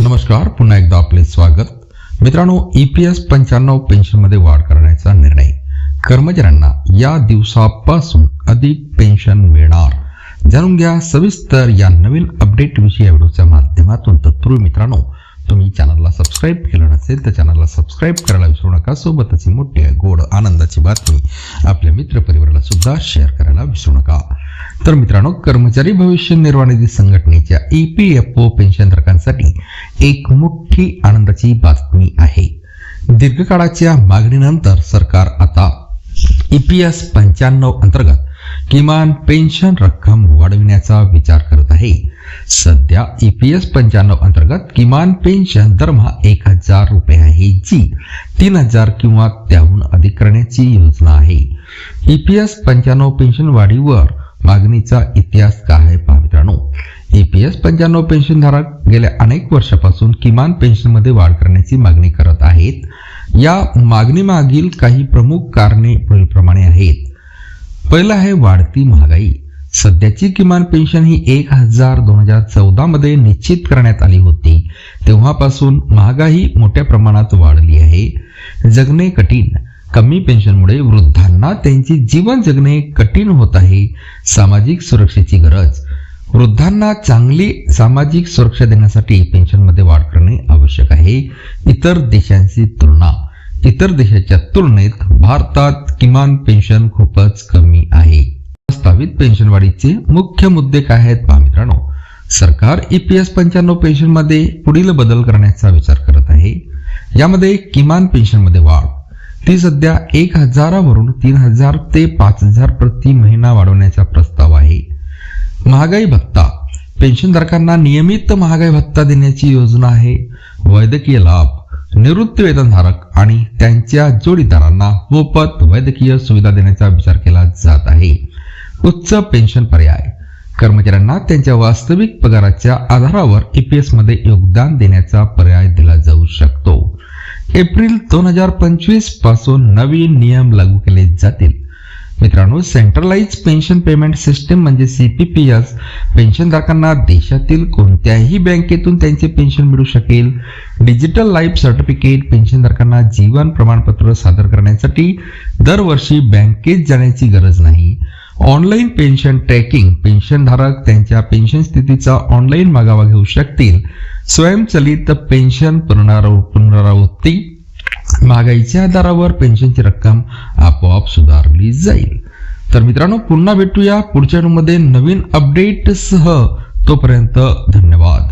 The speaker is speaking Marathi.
नमस्कार पुन्हा एकदा आपले स्वागत. मित्रांनो ई पी एस पंच्याण्णव पेन्शनमध्ये वाढ करण्याचा निर्णय. कर्मचाऱ्यांना या दिवसापासून अधिक पेन्शन मिळणार. जाणून घ्या सविस्तर या नवीन अपडेट विषयी या व्हिडिओच्या माध्यमातून. तत्पूर्वी मित्रांनो तुम्ही चॅनलला सबस्क्राईब केलं नसेल तर चॅनलला सबस्क्राईब करायला विसरू नका. सोबतच मोठी गोड आनंदाची बातमी आपल्या मित्रपरिवाराला सुद्धा शेअर करायला विसरू नका. तर मित्रांनो कर्मचारी भविष्य निर्वाह निधी संघटनेच्या ई पी एफ ओ पेन्शनधारकांसाठी एक मोठी आनंदाची बातमी आहे. दीर्घकाळाच्या मागणीनंतर सरकार आता ई पी एस पंच्याण्णव अंतर्गत किमान पेन्शन रक्कम वाढविण्याचा विचार करत आहे. सध्या ई पी एस पंच्याण्णव अंतर्गत किमान पेन्शन दरमहा एक हजार रुपये आहे जी तीन हजार किंवा त्याहून अधिक करण्याची योजना आहे. ई पी एस पंच्याण्णव पेन्शन वाढीवर मागणीचा इतिहास काय आहे पहा मित्रांनो. ई पी एस पंच्याण्णव पेन्शनधारक गेल्या अनेक वर्षापासून किमान पेन्शनमध्ये वाढ करण्याची मागणी करत आहेत. या मागणीमागील काही प्रमुख कारणे पुढीलप्रमाणे आहेत. पहिलं आहे वाढती महागाई. सध्याची किमान पेन्शन ही एक हजार दोन हजार चौदा मध्ये निश्चित करण्यात आली होती. तेव्हापासून महागाई मोठ्या प्रमाणात वाढली आहे. जगणे कठीण. कमी पेन्शनमुळे वृद्धांना त्यांचे जीवन जगणे कठीण होत आहे. सामाजिक सुरक्षेची गरज. वृद्धांना चांगली सामाजिक सुरक्षा देण्यासाठी पेन्शनमध्ये वाढ करणे आवश्यक आहे. इतर देशांची तुलना. इतर देशाच्या तुलनेत भारतात किमान पेन्शन खूपच कमी आहे. प्रस्तावित पेन्शन वाढीचे मुख्य मुद्दे काय आहेत पहा मित्रांनो? सरकार ईपीएस पी एस पंच्याण्णव पेन्शनमध्ये पुढील बदल करण्याचा विचार करत आहे. यामध्ये किमान पेन्शनमध्ये वाढ ती सध्या एक हजारावरून तीन हजार ते पाच हजार प्रति महिना वाढवण्याचा प्रस्ताव आहे. महागाई भत्ता. पेन्शनधारकांना नियमित महागाई भत्ता देण्याची योजना आहे. वैद्यकीय लाभ निवृत्ती वेतनधारक आणि त्यांच्या जोडीदारांना मोफत वैद्यकीय सुविधा देण्याचा विचार केला जात आहे. उच्च पेन्शन पर्याय. कर्मचाऱ्यांना त्यांच्या वास्तविक पगाराच्या आधारावर ईपीएसमध्ये योगदान देण्याचा पर्याय दिला जाऊ शकतो. एप्रिल दोन हजार पंचवीसपासून नवीन नियम लागू केले जातील. मित्रांनो सेंट्रलाइज पेन्शन पेमेंट सिस्टीम म्हणजे सी पी पी एस पेन्शनधारकांना देशातील कोणत्याही बँकेतून त्यांचे पेन्शन मिळू शकेल. डिजिटल लाईफ सर्टिफिकेट पेन्शनधारकांना जीवन प्रमाणपत्र सादर करण्यासाठी दरवर्षी बँकेत जाण्याची गरज नाही. ऑनलाईन पेन्शन ट्रॅकिंग पेन्शनधारक त्यांच्या पेन्शन स्थितीचा ऑनलाईन मागावा घेऊ शकतील. स्वयंचलित पेन्शन पुनराव पुनरावृत्ती. महागाईच्या आधारावर पेन्शनची रक्कम आपोआप सुधारली जाईल. तर मित्रांनो पुन्हा भेटूया पुढच्या मध्ये नवीन अपडेटसह तोपर्यंत धन्यवाद.